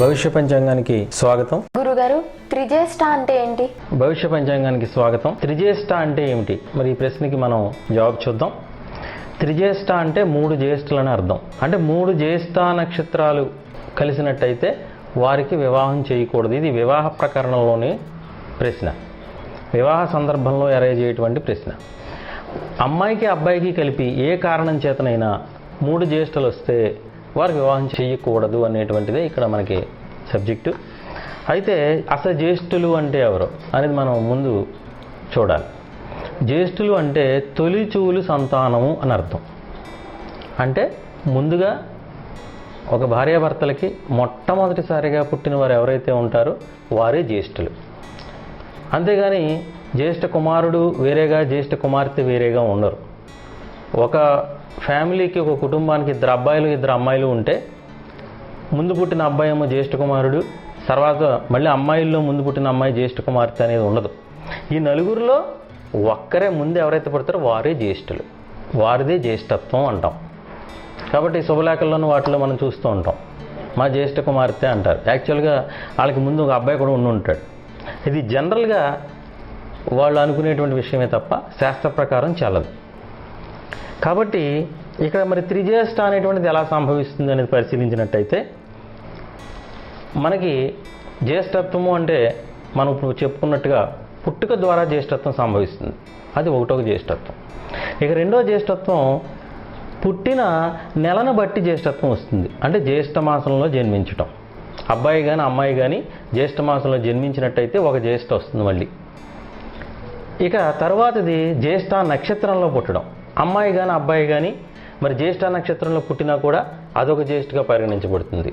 భవిష్య పంచాంగానికి స్వాగతం. గురుగారు త్రిజ్యేష్ఠ అంటే ఏంటి? భవిష్య పంచాంగానికి స్వాగతం. త్రిజ్యేష్ఠ అంటే ఏమిటి? మరి ఈ ప్రశ్నకి మనం జవాబు చూద్దాం. త్రిజ్యేష్ఠ అంటే మూడు జ్యేష్ఠులని అర్థం. అంటే మూడు జ్యేష్ఠ నక్షత్రాలు కలిసినట్టయితే వారికి వివాహం చేయకూడదు. ఇది వివాహ ప్రకరణంలోని ప్రశ్న. వివాహ సందర్భంలో ఎరేజేటువంటి ప్రశ్న. అమ్మాయికి అబ్బాయికి కలిపి ఏ కారణం చేతనైనా మూడు జ్యేష్ఠులు వస్తే వారికి వివాహం చేయకూడదు అనేటువంటిదే ఇక్కడ మనకి సబ్జెక్టు అయితే అసలు జ్యేష్ఠులు అంటే ఎవరు అనేది మనం ముందు చూడాలి. జ్యేష్ఠులు అంటే తొలిచూలు సంతానము అని అర్థం. అంటే ముందుగా ఒక భార్యాభర్తలకి మొట్టమొదటిసారిగా పుట్టిన వారు ఎవరైతే ఉంటారో వారే జ్యేష్ఠులు. అంతేగాని జ్యేష్ఠ కుమారుడు వేరేగా జ్యేష్ఠ కుమార్తె వేరేగా ఉండరు. ఒక ఫ్యామిలీకి ఒక కుటుంబానికి ఇద్దరు అబ్బాయిలు ఇద్దరు అమ్మాయిలు ఉంటే ముందు పుట్టిన అబ్బాయి ఏమో జ్యేష్ఠ కుమారుడు తర్వాత మళ్ళీ అమ్మాయిల్లో ముందు పుట్టిన అమ్మాయి జ్యేష్ఠ కుమార్తె అనేది ఉండదు. ఈ నలుగురిలో ఒక్కరే ముందు ఎవరైతే పుడతారో వారే జ్యేష్ఠులు. వారిదే జ్యేష్ఠత్వం అంటాం. కాబట్టి శుభలేఖల్లోనూ వాటిలో మనం చూస్తూ ఉంటాం. మా జ్యేష్ఠ కుమార్తె అంటారు. యాక్చువల్గా వాళ్ళకి ముందు ఒక అబ్బాయి కూడా ఉండి ఉంటాడు. ఇది జనరల్గా వాళ్ళు అనుకునేటువంటి విషయమే తప్ప శాస్త్ర ప్రకారం చెల్లదు. కాబట్టి ఇక్కడ మరి త్రిజ్యేష్ఠ అనేటువంటిది ఎలా సంభవిస్తుంది అనేది పరిశీలించినట్టయితే మనకి జ్యేష్ఠత్వము అంటే మనం ఇప్పుడు చెప్పుకున్నట్టుగా పుట్టుక ద్వారా జ్యేష్ఠత్వం సంభవిస్తుంది. అది ఒకటొక జ్యేష్ఠత్వం ఇక రెండో జ్యేష్ఠత్వం పుట్టిన నెలను బట్టి జ్యేష్ఠత్వం వస్తుంది. అంటే జ్యేష్ఠ మాసంలో జన్మించటం. అబ్బాయి కానీ అమ్మాయి కానీ జ్యేష్ఠ మాసంలో జన్మించినట్టయితే ఒక జ్యేష్ఠ వస్తుంది మళ్ళీ. ఇక తర్వాతది జ్యేష్ఠ నక్షత్రంలో పుట్టడం. అమ్మాయి కానీ అబ్బాయి కానీ మరి జ్యేష్ఠ నక్షత్రంలో పుట్టినా కూడా అదొక జ్యేష్ఠగా పరిగణించబడుతుంది.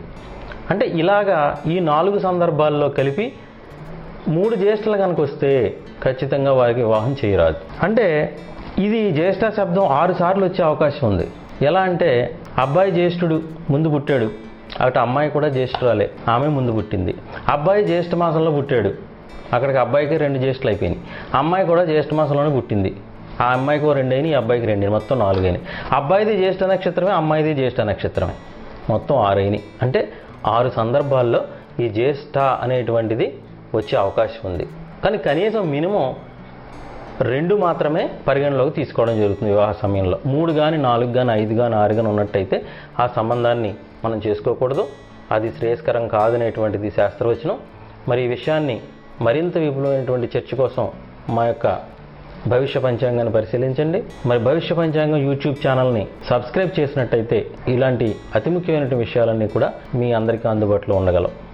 అంటే ఇలాగా ఈ నాలుగు సందర్భాల్లో కలిపి మూడు జ్యేష్ఠలు కనుక వస్తే ఖచ్చితంగా వారికి వివాహం చేయరాదు. అంటే ఇది జ్యేష్ఠ శబ్దం ఆరు సార్లు వచ్చే అవకాశం ఉంది. ఎలా అంటే అబ్బాయి జ్యేష్ఠుడు ముందు పుట్టాడు. అటు అమ్మాయి కూడా జ్యేష్ఠురాలే. ఆమె ముందు పుట్టింది. అబ్బాయి జ్యేష్ఠ మాసంలో పుట్టాడు. అక్కడికి అబ్బాయికి రెండు జ్యేష్ఠులు అయిపోయినాయి. అమ్మాయి కూడా జ్యేష్ఠ మాసంలోనే పుట్టింది. ఆ అమ్మాయికి రెండు అయినాయి ఈ అబ్బాయికి రెండు మొత్తం నాలుగు అయినాయి అబ్బాయిది జ్యేష్ఠ నక్షత్రమే అమ్మాయిది జ్యేష్ఠ నక్షత్రమే. మొత్తం ఆరు అయినాయి అంటే ఆరు సందర్భాల్లో ఈ జ్యేష్ఠ అనేటువంటిది వచ్చే అవకాశం ఉంది. కానీ కనీసం మినిమం రెండు మాత్రమే పరిగణలోకి తీసుకోవడం జరుగుతుంది వివాహ సమయంలో. మూడు కానీ నాలుగు కానీ ఐదు కానీ ఆరు కానీ ఉన్నట్టయితే ఆ సంబంధాన్ని మనం చేసుకోకూడదు. అది శ్రేయస్కరం కాదనేటువంటిది శాస్త్రవచనం. మరి ఈ విషయాన్ని మరింత విపులమైనటువంటి చర్చ కోసం మా యొక్క భవిష్య పంచాంగాన్ని పరిశీలించండి. మరి భవిష్య పంచాంగం యూట్యూబ్ ఛానల్ని సబ్స్క్రైబ్ చేసినట్టయితే ఇలాంటి అతి ముఖ్యమైనటువంటి విషయాలన్నీ కూడా మీ అందరికీ అందుబాటులో ఉండగలవు